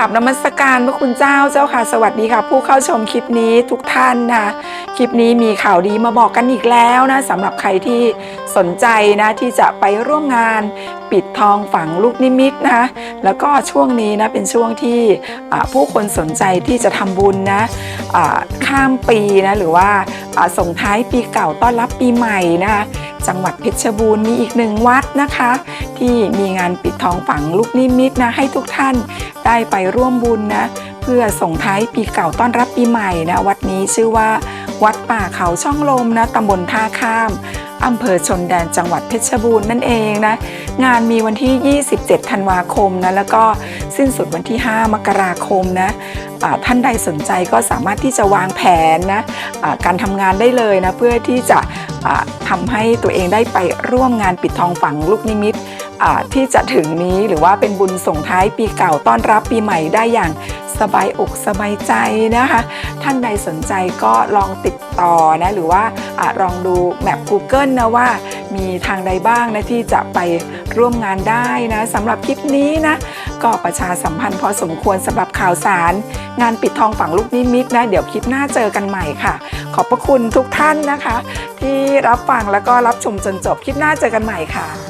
กับนมัสการพระคุณเจ้าเจ้าค่ะ สวัสดีค่ะ ผู้เข้าชมคลิปนี้ทุกท่านนะคลิปนี้มีข่าวดีมาบอกกันอีกแล้วนะสำหรับใครที่สนใจนะที่จะไปร่วมงานปิดทองฝังลูกนิมิตนะแล้วก็ช่วงนี้นะเป็นช่วงที่ผู้คนสนใจที่จะทำบุญนะข้ามปีนะหรือว่าอ่าส่งท้ายปีเก่าต้อนรับปีใหม่นะคะจังหวัดเพชรบูรณ์มีอีกหนึ่งวัดนะคะ ที่มีงานปิดทองฝังลูกนิมิตนะให้ทุกท่าน ได้ไปร่วมบุญนะ เพื่อส่งท้ายปีเก่าต้อนรับปีใหม่นะ วัดนี้ชื่อว่า วัดป่าเขาช่องลมนะตำบลท่าข้ามอำเภอชนแดนจังหวัดเพชรบูรณ์นั่นเองนะ งานมีวันที่ 27 ธันวาคมนะ แล้วก็ สิ้นสุดวันที่ 5 มกราคมนะอ่าท่านใดสนใจก็สามารถที่จะวางแผนนะอ่าการทำงานได้เลยนะเพื่อที่จะทำให้ตัวเองได้ไปร่วมงานปิดทองฝังลูกนิมิตที่จะถึงนี้หรือว่าเป็นบุญส่งท้ายปีเก่าต้อนรับปีใหม่ได้อย่างสบายอกสบายใจนะคะ ท่านใดสนใจก็ลองติดต่อนะหรือว่าอลองดูแมป Google นะว่ามีทางใดบ้างนะที่จะไปร่วมงานได้นะสำหรับคลิปนี้นะ ก็ประชาสัมพันธ์พอสมควรสำหรับข่าวสาร งานปิดทองฝังลูกนิมิตนะ เดี๋ยวคลิปหน้าเจอกันใหม่ค่ะ ขอบพระคุณทุกท่านนะคะ ที่รับฟังแล้วก็รับชมจนจบคลิปหน้าเจอกันใหม่ค่ะ